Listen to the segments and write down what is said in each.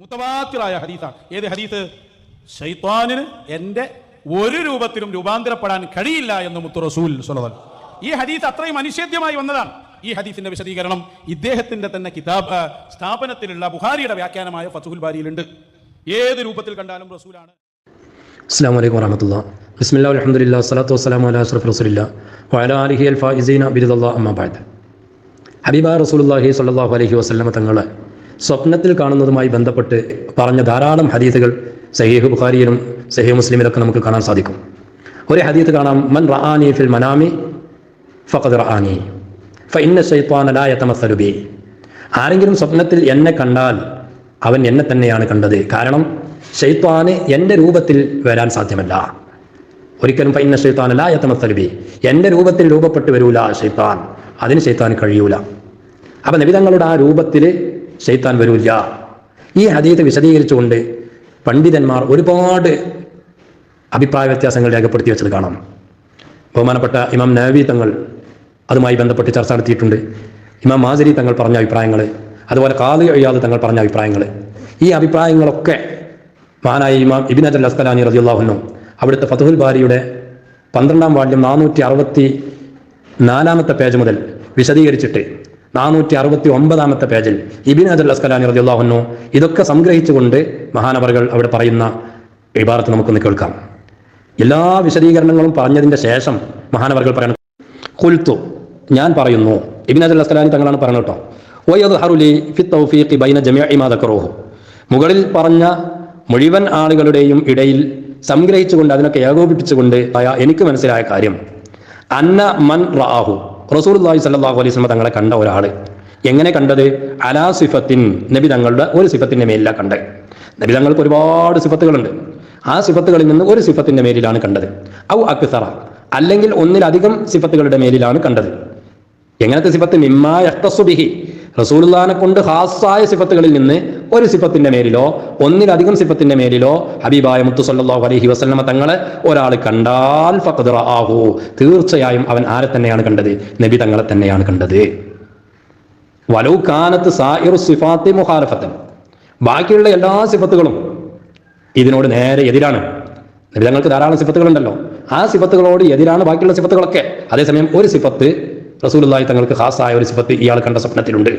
മുത്തവാത്തിറായ ഹദീസാണ്. ഏത് ഹദീസ്? ഷൈത്വാനിന് എന്റെ ഒരു രൂപത്തിലും രൂപാന്തരപ്പെടാൻ കഴിയില്ല എന്ന് മുത്തു റസൂൽ ഈ ഹദീസ് അത്രയും അനിഷേധ്യമായി വന്നതാണ്. ഈ ഹദീസിന്റെ വിശദീകരണം ഇദ്ദേഹത്തിന്റെ തന്നെ കിതാബ് സ്ഥാപനത്തിലുള്ള ബുഹാരിയുടെ വ്യാഖ്യാനമായ ഫതുഹുൽ ബാരിയിലുണ്ട്. ഏത് രൂപത്തിൽ കണ്ടാലും റസൂലാണ്. അസ്സാം വലൈക്കും വറഹമത്തുള്ള. ബിസ്മില്ലാ അലഹമുല്ല സ്വലാത്തു വസ്സലാം അല അഷ്റഫ് റസുലില്ല വഅല അലിഹി അൽ ഫായിസീന ബിരുദല്ലാ അമ്മാബാദ് ഹബീബ റസൂൽ സ്വല്ലല്ലാഹു അലൈഹി വസല്ലമ തങ്ങളെ സ്വപ്നത്തിൽ കാണുന്നതുമായി ബന്ധപ്പെട്ട് പറഞ്ഞ ധാരാളം ഹദീസുകൾ സഹീഹ് ബുഖാരിയിലും സഹീഹ് മുസ്ലിമിലൊക്കെ നമുക്ക് കാണാൻ സാധിക്കും. ഒരു ഹദീത്ത് കാണാം മൻ റഹാനി ഫിൽ മനാമി ഫഖദ് റഹാനി ഫ ഇന്ന ലാ യതമസ്സലു ബി. ആരെങ്കിലും സ്വപ്നത്തിൽ എന്നെ കണ്ടാൽ അവൻ എന്നെ തന്നെയാണ് കണ്ടത്. കാരണം ഷെയ്ത്താന് എന്റെ രൂപത്തിൽ വരാൻ സാധ്യമല്ല. ഒരിക്കലും ഫൈന ഷെയ്ത്താൻ ലാ യതമസ്സലു ബി എന്റെ രൂപത്തിൽ രൂപപ്പെട്ട് വരൂല ഷെയ്ത്താൻ അതിന് ഷെയ്ത്താൻ കഴിയൂല. അപ്പം നബിതങ്ങളുടെ ആ രൂപത്തിൽ ഷെയ്ത്താൻ വരൂല്ല ഈ ഹദീത്ത് വിശദീകരിച്ചുകൊണ്ട് പണ്ഡിതന്മാർ ഒരുപാട് അഭിപ്രായ വ്യത്യാസങ്ങൾ രേഖപ്പെടുത്തി വെച്ചത് കാണാം. ബഹുമാനപ്പെട്ട ഇമാം നവി തങ്ങൾ അതുമായി ബന്ധപ്പെട്ട് ചർച്ച നടത്തിയിട്ടുണ്ട്. ഇമാം മാസരി തങ്ങൾ പറഞ്ഞ അഭിപ്രായങ്ങൾ അതുപോലെ കാതു അയ്യാദ് തങ്ങൾ പറഞ്ഞ അഭിപ്രായങ്ങൾ ഈ അഭിപ്രായങ്ങളൊക്കെ മഹാനായ ഇമാം ഇബിൻ അജൽ അസ്കലാനി റതിയുള്ളാഹുന്നു അവിടുത്തെ ഫതുഹുൽ ബാരിയുടെ പന്ത്രണ്ടാം വാല്യം നാനൂറ്റി അറുപത്തി നാലാമത്തെ പേജ് മുതൽ വിശദീകരിച്ചിട്ട് നാനൂറ്റി അറുപത്തി ഒമ്പതാമത്തെ പേജിൽ ഇബിൻ അജുൽ അസ്കലാനി റതിയുള്ളാഹുന്നു ഇതൊക്കെ സംഗ്രഹിച്ചുകൊണ്ട് മഹാനവറുകൾ അവിടെ പറയുന്ന ഇബാറത്ത് നമുക്കൊന്ന് കേൾക്കാം. എല്ലാ വിശദീകരണങ്ങളും പറഞ്ഞതിന്റെ ശേഷം മഹാനവറുകൾ പറയണം കുൽത്തു ഞാൻ പറയുന്നു. ഇബിൻ അജുൽ അസ്കലാനി തങ്ങളാണ് പറയുന്നത് കേട്ടോ. ബൈന ദക്കറൂഹു. മുകളിൽ പറഞ്ഞ മുഴുവൻ ആളുകളുടെയും ഇടയിൽ സംഗ്രഹിച്ചുകൊണ്ട് അതിനൊക്കെ ഏകോപിപ്പിച്ചുകൊണ്ട് എനിക്ക് മനസ്സിലായ കാര്യം. അന്ന മൻ റാഹു റസൂലുള്ളാഹി സല്ലാഹു അലൈഹി വസല്ലം തങ്ങളെ കണ്ട ഒരാൾ എങ്ങനെ കണ്ടത്? അലാ സിഫത്തിൻ. നബി തങ്ങളുടെ ഒരു സിഫത്തിന്റെ മേലിലാണ് കണ്ടത്. നബി തങ്ങൾക്ക് ഒരുപാട് സിഫത്തുകളുണ്ട്. ആ സിഫത്തുകളിൽ നിന്ന് ഒരു സിഫത്തിന്റെ മേലിലാണ് കണ്ടത്. ഔ അക്സറ. അല്ലെങ്കിൽ ഒന്നിലധികം സിഫത്തുകളുടെ മേലിലാണ് കണ്ടത്. എങ്ങനത്തെ സിഫത്ത്? മിമ്മാ യഖ്തസുബിഹി റസൂലുള്ളാഹിനെ കൊണ്ട് ഹാസായ സിഫത്തുകളിൽ നിന്ന് ഒരു സിഫത്തിന്റെ മേലിലോ ഒന്നിലധികം സിഫത്തിന്റെ മേലിലോ ഹബീബായ മുത്തു സല്ലല്ലാഹു അലൈഹി വസല്ലമ തങ്ങളെ ഒരാൾ കണ്ടാൽ ഫഖദ് റആഹു. തീർച്ചയായും അവൻ ആരെ തന്നെയാണ് കണ്ടത്? നബി തങ്ങളെ തന്നെയാണ് കണ്ടത്. വലൗ കാനത്ത് സായിറു സിഫാത്തി മുഖാലഫത്തൻ. ബാക്കിയുള്ള എല്ലാ സിഫത്തുകളും ഇതിനോട് നേരെ എതിരാണ്. നബി തങ്ങൾക്ക് ധാരാളം സിഫത്തുകളുണ്ടല്ലോ. ആ സിഫത്തുകളോട് എതിരാണ് ബാക്കിയുള്ള സിഫത്തുകളൊക്കെ. അതേസമയം ഒരു സിഫത്ത് റസൂലുള്ളാഹി തങ്ങൾക്ക് ഖാസായ ഒരു സിഫത്ത് ഇയാൾ കണ്ട സ്വപ്നത്തിലുണ്ട്.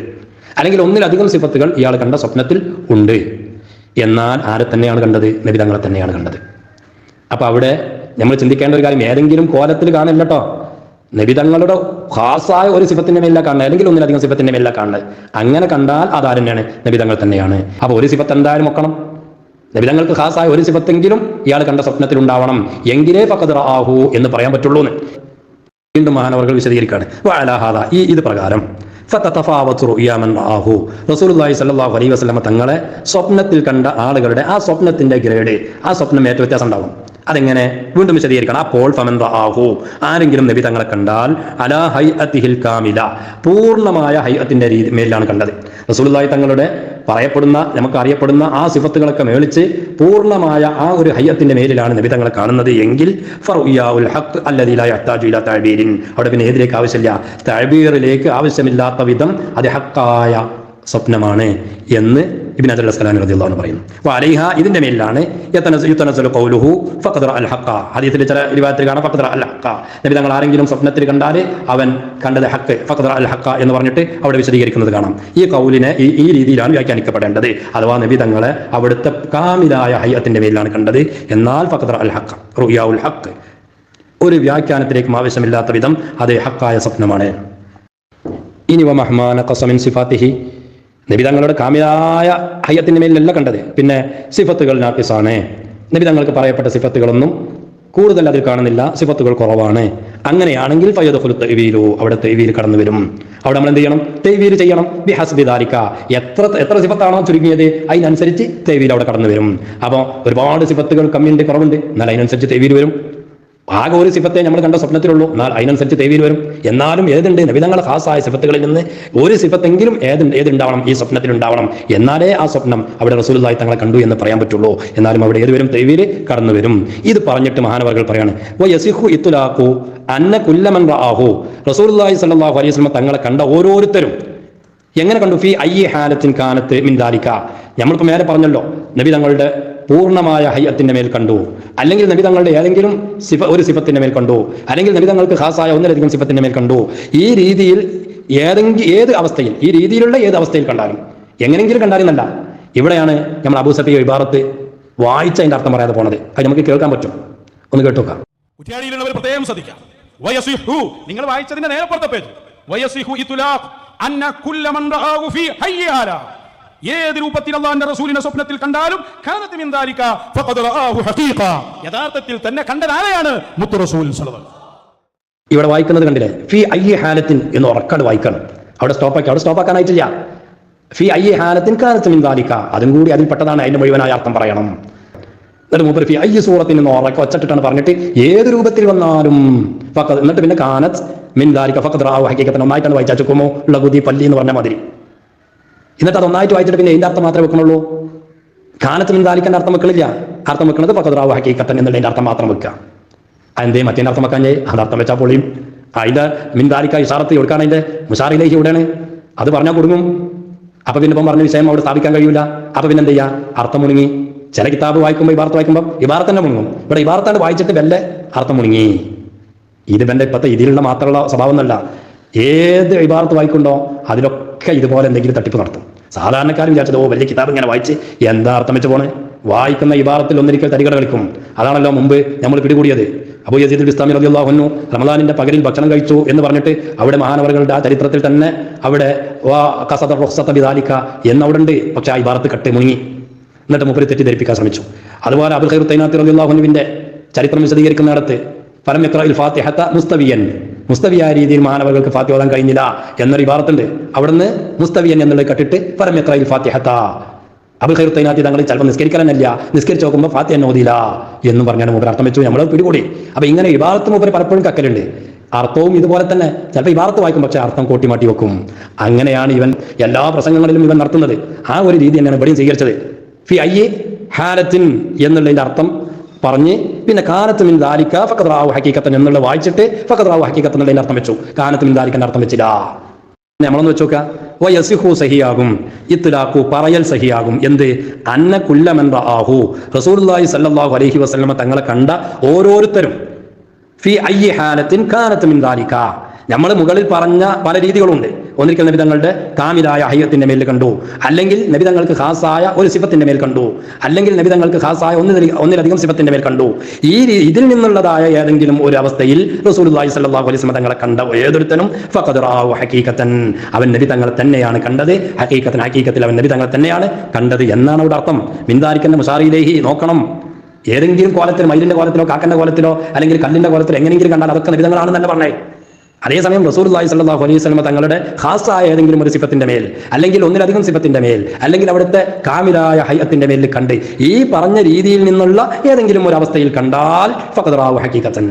അല്ലെങ്കിൽ ഒന്നിലധികം സിഫത്തുകൾ ഇയാൾ കണ്ട സ്വപ്നത്തിൽ ഉണ്ട്. എന്നാൽ ആരെ തന്നെയാണ് കണ്ടത്? നബി തങ്ങളെ തന്നെയാണ് കണ്ടത്. അപ്പൊ അവിടെ നമ്മൾ ചിന്തിക്കേണ്ട ഒരു കാര്യം ഏതെങ്കിലും കോലത്തിൽ കാണില്ല കേട്ടോ നബി തങ്ങളുടെ ഖാസായ ഒരു സിഫത്തിന്റെ മേലില കാണുന്നത് അല്ലെങ്കിൽ ഒന്നിലധികം സിഫത്തിന്റെ മേലില കാണുന്നത്. അങ്ങനെ കണ്ടാൽ അത് തന്നെയാണ്? നബി തങ്ങൾ തന്നെയാണ്. അപ്പൊ ഒരു സിഫത്ത് എന്തായാലും ഒക്കണം. നബി നബിതങ്ങൾക്ക് ഖാസായ ഒരു സിഫത്തെങ്കിലും ഇയാൾ കണ്ട സ്വപ്നത്തിൽ ഉണ്ടാവണം. എങ്കിലേ ഫഖദ് ആഹു എന്ന് പറയാൻ പറ്റുള്ളൂ വീണ്ടും മഹാനവർകൾ വിശദീകരിക്കുകയാണ് വഅലാഹാദ ഈ ഇത് പ്രകാരം. തങ്ങളെ സ്വപ്നത്തിൽ കണ്ട ആളുകളുടെ ആ സ്വപ്നത്തിന്റെ ഗ്രേഡ് ആ സ്വപ്നം ഏറ്റവും വ്യത്യാസം ഉണ്ടാവും അതെങ്ങനെ? വീണ്ടും വിശദീകരിക്കണം. അപ്പോൾ ഫമൻ റആഹു ആരെങ്കിലും നബി തങ്ങളെ കണ്ടാൽ അലാ ഹൈഅത്തിഹിൽ കാമില. പൂർണമായ ഹൈ അത്തിന്റെ രീതി മേലിലാണ് കണ്ടത്. റസൂലുള്ളാഹി തങ്ങളുടെ പറയപ്പെടുന്ന നമുക്ക് അറിയപ്പെടുന്ന ആ സിഫത്തുകളൊക്കെ മേളിച്ച് പൂർണമായ ആ ഒരു ഹയ്യത്തിന്റെ മേലിലാണ് നബിതങ്ങളെ കാണുന്നത്. എങ്കിൽ അവിടെ പിന്നെ ഏതിലേക്ക് ആവശ്യമില്ല? തഴബീറിലേക്ക് ആവശ്യമില്ലാത്ത വിധം അത് ഹക്കായ സ്വപ്നമാണ് എന്ന് ഇബ്നു അജൽ പറയുന്നു. അലൈഹ ഫഖദ് റഅൽ ഹഖ ഹദീസിലെ ചില റിവായത്തിൽ കാണാം ഹഖ നബി തങ്ങൾ ആരെങ്കിലും സ്വപ്നത്തിൽ കണ്ടാൽ അവൻ കണ്ടത് ഹക്ക് ഫക്ത അൽ ഹക്ക എന്ന് പറഞ്ഞിട്ട് അവിടെ വിശദീകരിക്കുന്നത് കാണാം. ഈ കൗലിനെ ഈ ഈ രീതിയിലാണ് വ്യാഖ്യാനിക്കപ്പെടേണ്ടത്. അഥവാ നബി തങ്ങളെ അവിടുത്തെ കാമിലായ ഹയ്യത്തിന്റെ മേലാണ് കണ്ടത്. എന്നാൽ ഫക്ത അൽ ഹക്ക റുയാഉൽ ഹക്ക് ഒരു വ്യാഖ്യാനത്തിലേക്കും ആവശ്യമില്ലാത്ത വിധം അത് ഹക്കായ സ്വപ്നമാണ്. ഇനി വ മഹ്മാന കസമിൻ സിഫാത്തിഹി നബി തങ്ങളുടെ കാമിയായ ഹയ്യത്തിന്റെ മേലിലല്ല കണ്ടത്. പിന്നെ സിഫത്തുകൾ നാക്കിസാണ് നബി തങ്ങൾക്ക് പറയപ്പെട്ട സിഫത്തുകളൊന്നും കൂടുതൽ അതിൽ കാണുന്നില്ല. സിഫത്തുകൾ കുറവാണ്. അങ്ങനെയാണെങ്കിൽ ഫയ്യദുൽ തെവീലു അവിടെ തെയ്വീൽ കടന്നു വരും. അവിടെ നമ്മൾ എന്ത് ചെയ്യണം? തെയ്വീൽ ചെയ്യണം. ബിഹസ്ബി ദാരിക്ക എത്ര എത്ര സിഫത്താണോ ചുരുങ്ങിയത്? അതിനനുസരിച്ച് തെയ്വീൽ അവിടെ കടന്നു വരും. അപ്പോൾ ഒരുപാട് സിഫത്തുകൾ കമ്മിയുണ്ട് കുറവുണ്ട്. എന്നാൽ അതിനനുസരിച്ച് തെയ്വീൽ വരും. ആകെ ഒരു സിഫത്തെ നമ്മൾ കണ്ട സ്വപ്നത്തിലുള്ളൂ. എന്നാൽ അതിനനുസരിച്ച് തേവിയിൽ വരും. എന്നാലും ഏതുണ്ട്? നബിതങ്ങളെ ഖാസായ സിഫത്തുകളിൽ നിന്ന് ഒരു സിഫത്തെങ്കിലും ഏത് ഏതുണ്ടാവണം? ഈ സ്വപ്നത്തിൽ ഉണ്ടാവണം. എന്നാലേ ആ സ്വപ്നം അവിടെ റസൂലുള്ളാഹി തങ്ങളെ കണ്ടു എന്ന് പറയാൻ പറ്റുള്ളൂ. എന്നാലും അവിടെ ഏത് വരും? തേവിയിൽ കടന്നു വരും. ഇത് പറഞ്ഞിട്ട് മഹാനവർകൾ പറയാണ് "വ യസിഹു ഇത്തുലാഖു അന്ന കുല്ലമൻ ആഹു റസൂലുള്ളാഹി സ്വല്ലല്ലാഹു അലൈഹി വസല്ലം തങ്ങളെ കണ്ട ഓരോരുത്തരും എങ്ങനെ കണ്ടു? ഫി ഐ ഹാലത്തിൻ കാലത്ത് മിന്താലിക്ക നമ്മളിപ്പോൾ നേരെ പറഞ്ഞല്ലോ നബി തങ്ങളുടെ പൂർണമായ ഹയ്യത്തിന്റെ മേൽ കണ്ടു. അല്ലെങ്കിൽ നബി തങ്ങളുടെ ഏതെങ്കിലും സിഫ ഒരു സിഫത്തിന്റെ മേൽ കണ്ടു. അല്ലെങ്കിൽ നബി തങ്ങൾക്ക് ഖാസായ ഒന്നിലധികം സിഫത്തിന്റെ മേൽ കണ്ടു. ഈ രീതിയിൽ ഏതെങ്കിലും ഏത് അവസ്ഥയിൽ ഈ രീതിയിലുള്ള ഏത് അവസ്ഥയിൽ കണ്ടാലും എങ്ങനെങ്കിലും കണ്ടാലെന്നല്ല ഇവിടെയാണ് നമ്മൾ അബൂ സഫി ഇബാറത്ത് വായിച്ച അതിന്റെ അർത്ഥം പറയാതെ പോണത്. അത് നമുക്ക് കേൾക്കാൻ പറ്റും. ഒന്ന് കേട്ടോക്കാം നിങ്ങൾ വായിച്ചതിന്റെ നേരെ പേജ്. ഏത് രൂപത്തിൽ അള്ളാന്റെ റസൂലിനെ സ്വപ്നത്തിൽ കണ്ടാലും യഥാർത്ഥത്തിൽ തന്നെ കണ്ടതാരെയാണ് മുത്തു റസൂൽ ഇവിടെ വായിക്കുന്നത് കണ്ടില്ലേ? ഫി ഐ ഹാലത്തിൻ എന്ന് ഉറക്കാട് വായിക്കണം. അവിടെ സ്റ്റോപ്പാക്കി അവിടെ സ്റ്റോപ്പാക്കാനായിട്ടില്ല ഫി ഐ ഹാലത്തിൻ കാലത്ത് മിന്താലിക്ക അതും കൂടി അതിൽ പെട്ടതാണ് അതിന്റെ മുഴുവനായ അർത്ഥം പറയണം. എന്നിട്ട് മൂപ്പർ ഫി ഐ സൂറത്തിൽ നിന്ന് ഉറക്ക ഒച്ചട്ടിട്ടാണ് പറഞ്ഞിട്ട് ഏത് രൂപത്തിൽ വന്നാലും എന്നിട്ട് പിന്നെ കാനത്ത് മിന്താലിക്ക ഫഖദ് റാവു ഹക്കീക്കത്തൻ ഒന്നായിട്ടാണ് വായിച്ചാൽ ചുക്കുമോ ലഗുദി പല്ലി എന്ന് പറഞ്ഞ മാതിരി. എന്നിട്ട് അത് ഒന്നായിട്ട് വായിച്ചിട്ട് പിന്നെ ഇതിന്റെ അർത്ഥം മാത്രമേ വെക്കണുള്ളൂ കാലത്ത് മിന്താലിക്കന്റെ അർത്ഥം വെക്കണില്ല. അർത്ഥം വെക്കുന്നത് ഫഖദ് റാവു ഹക്കീക്കത്തൻ എന്നുള്ളതിന്റെ അർത്ഥം മാത്രം വെക്കുക. അതിന്റെ മറ്റേ അർത്ഥം വെക്കാൻ അത് അർത്ഥം വെച്ചാൽ പൊളിയും. അതിന്റെ മിന്താലിക്ക ഇഷാറത്ത് കൊടുക്കാൻ അതിന്റെ മുഷാറിലേക്ക് എവിടെയാണ് അത് പറഞ്ഞാൽ കൊടുങ്ങും. അപ്പൊ പിന്നെ ഇപ്പം പറഞ്ഞ വിഷയം അവിടെ സ്ഥാപിക്കാൻ കഴിയില്ല അപ്പൊ പിന്നെ എന്ത് ചെയ്യാ അർത്ഥം മുണുങ്ങി. ചില കിതാബ് വായിക്കുമ്പോൾ ഇബാർത്ത് വായിക്കുമ്പോൾ ഇബാർത്ത് തന്നെ മുണുങ്ങും. ഇവിടെ ഇബാർത്താണ് വായിച്ചിട്ട് വല്ല അർത്ഥം മുണുങ്ങി. ഇത് ബന്ധ ഇപ്പത്തെ ഇതിലുള്ള മാത്രമുള്ള സ്വഭാവം എന്നല്ല ഏത് ഇബാർത്ത് വായിക്കുണ്ടോ അതിലൊക്കെ ഇതുപോലെ എന്തെങ്കിലും തട്ടിപ്പ് നടത്തും. സാധാരണക്കാർ വിചാരിച്ചത് ഓ വലിയ കിതാബ് ഇങ്ങനെ വായിച്ച് എന്താ അർത്ഥം വെച്ച് പോണേ? വായിക്കുന്ന ഇബാറത്തിൽ ഒന്നിരിക്കൽ തരികട കളിക്കും. അതാണല്ലോ മുമ്പ് നമ്മൾ പിടികൂടിയത്. അബൂ യസീദ് ഇസ്ലാമി റളിയല്ലാഹു റമദാനിന്റെ പകലിൽ ഭക്ഷണം കഴിച്ചു എന്ന് പറഞ്ഞിട്ട് അവിടെ മഹാനവറുകളുടെ ആ ചരിത്രത്തിൽ തന്നെ അവിടെ വാ കസദ എന്നവിടെ ഉണ്ട് പക്ഷെ ആ ഇബാറത്ത് കട്ട് മുങ്ങി. എന്നിട്ട് മുപ്പര് തെറ്റിദ്ധരിപ്പിക്കാൻ ശ്രമിച്ചു. അതുപോലെ അബുൽ ഖൈർ തൈനാത്തി റളിയല്ലാഹുവിന്റെ ചരിത്രം വിശദീകരിക്കുന്നിടത്ത് ഫലം യഖ്റഇൽ ഫാത്തിഹത മുസ്തവിയൻ. മുസ്തവിയായ രീതിയിൽ മാനവകൾക്ക് ഫാത്തി ഓതാൻ കഴിഞ്ഞില്ല എന്നൊരു ഇബാറത്തുണ്ട്. അവിടുന്ന് മുസ്തവിയൻ എന്നുള്ളത് കട്ടിട്ട് ഫലം യഖ്റഇൽ ഫാത്തിഹത അബുൽ ഖൈർ തൈനാത്തി ചിലപ്പോൾ നിസ്കരിക്കാനല്ല നിസ്കരിച്ച് നോക്കുമ്പോൾ ഫാത്തിഹ അനോദില്ല എന്നും പറഞ്ഞാണ് മൂപ്പർ അർത്ഥം വെച്ചു. നമ്മൾ പിടികൂടി. അപ്പൊ ഇങ്ങനെ ഇബാറത്ത് മൂപ്പർ പലപ്പോഴും കക്കലുണ്ട്. അർത്ഥവും ഇതുപോലെ തന്നെ ചിലപ്പോൾ ഇബാറത്ത് വായിക്കും പക്ഷേ അർത്ഥം കൂട്ടിമാട്ടി വെക്കും. അങ്ങനെയാണ് ഇവൻ എല്ലാ പ്രസംഗങ്ങളിലും ഇവൻ നടത്തുന്നത്. ആ ഒരു രീതി തന്നെയാണ് ഇവിടെയും സ്വീകരിച്ചത്. ഫി ഐ ഹാരത്തിൻ എന്നുള്ളതിന്റെ അർത്ഥം പറഞ്ഞ് പിന്നെ കാനത്ത് മിൻ ദാലിക്ക റാവു ഹക്കീക്കത്തൻ എന്നുള്ള വായിച്ചിട്ട് റാവു ഹക്കീക്കത്തൻ എന്നുള്ള അർത്ഥം വെച്ചു. കാനത്ത് മിൻ ദാലിക്കന്റെ അർത്ഥം വെച്ചില്ല. നമ്മളൊന്ന് വെച്ച് നോക്കുക. വയസിഹു സഹിയാകും. ഇത്ലാഖു പറയൽ സഹിയാകും. എന്ത്? അന്ന കുല്ലമൻ ആഹു റസൂലുള്ളാഹി സല്ലല്ലാഹു അലൈഹി വസല്ലമ തങ്ങളെ കണ്ട ഓരോരുത്തരും ഫി അയ്യ ഹാലത്തിൻ കാനത്ത് മിൻ ദാലിക നമ്മൾ മുകളിൽ പറഞ്ഞ പല രീതികളുണ്ട്. ഒന്നിരിക്കൽ നബിതങ്ങളുടെ കാമിലായ ഹയ്യത്തിന്റെ മേൽ കണ്ടു. അല്ലെങ്കിൽ നബിതങ്ങൾക്ക് ഖാസായ ഒരു സിഫത്തിന്റെ മേൽ കണ്ടു. അല്ലെങ്കിൽ നബിതങ്ങൾക്ക് ഖാസായ ഒന്നിലധികം ഒന്നിലധികം സിഫത്തിന്റെ മേൽ കണ്ടു. ഈ ഇതിൽ നിന്നുള്ളതായ ഏതെങ്കിലും ഒരു അവസ്ഥയിൽ റസൂലുള്ളാഹി സ്വല്ലല്ലാഹു അലൈഹി വസല്ലം തങ്ങളെ കണ്ട ഏതൊരുത്തനും ഫഖദ് ഹഖീഖത്തൻ അവൻ നബി തങ്ങളെ തന്നെയാണ് കണ്ടത്. ഹഖീഖത്തൻ ഹഖീഖത്തിൽ അവൻ നബി തങ്ങളെ തന്നെയാണ് കണ്ടത് എന്നാണ് അവിടെ അർത്ഥം. മിന്താരിക്കന്റെ മുസാറിയിലേഹി നോക്കണം. ഏതെങ്കിലും കോലത്തിൽ മയിലിന്റെ കോലത്തിലോ കാക്കന്റെ കോലത്തിലോ അല്ലെങ്കിൽ കല്ലിന്റെ കോലത്തിലോ എങ്ങനെയെങ്കിലും കണ്ടാൽ അതൊക്കെ നിബിധങ്ങളാണെന്ന് തന്നെ പറഞ്ഞേ. അതേസമയം റസൂർലായി സല്ലാഹു അലൈഹി സ്വലമ തങ്ങളുടെ ഹാസായ ഏതെങ്കിലും ഒരു സിഫത്തിന്റെ മേൽ അല്ലെങ്കിൽ ഒന്നിലധികം സിഫത്തിന്റെ മേൽ അല്ലെങ്കിൽ അവിടുത്തെ കാമിലായ ഹയ്യത്തിന്റെ മേലിൽ കണ്ട് ഈ പറഞ്ഞ രീതിയിൽ നിന്നുള്ള ഏതെങ്കിലും ഒരു അവസ്ഥയിൽ കണ്ടാൽ ഫഖദ് ഹക്കീകത്തൻ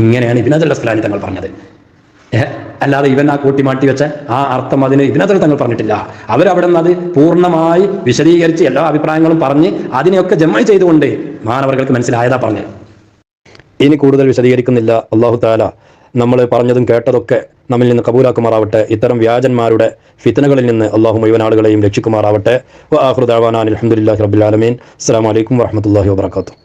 ഇങ്ങനെയാണ് ഇബ്നദുൽ അസ്ലാനി തങ്ങൾ പറഞ്ഞത്? അല്ലാതെ ഇവൻ ആ കൂട്ടി മാറ്റി വെച്ച ആ അർത്ഥം അതിന് ഇതിനകത്ത് തങ്ങൾ പറഞ്ഞിട്ടില്ല. അവരവിടെ നിന്ന് അത് പൂർണമായി വിശദീകരിച്ച് എല്ലാ അഭിപ്രായങ്ങളും പറഞ്ഞ് അതിനെയൊക്കെ ജമ്മ ചെയ്തുകൊണ്ട് മാനവർക്ക് മനസ്സിലായതാ പറഞ്ഞത്. ഇനി കൂടുതൽ വിശദീകരിക്കുന്നില്ല. അള്ളാഹു താല നമ്മൾ പറഞ്ഞതും കേട്ടതൊക്കെ നമ്മിൽ നിന്ന് കബൂലാക്കുമാറാവട്ടെ. ഇത്തരം വ്യാജന്മാരുടെ ഫിത്തനകളിൽ നിന്ന് അള്ളാഹു മുഴുവൻ ആളുകളെയും രക്ഷിക്കുമാറാവട്ടെ. അലഹമുല്ലാ റബ്ബുലാലമീൻ അസ്സാം വലൈക്കും വാഹമത്തല്ലാഹി വാബർക്കാത്തു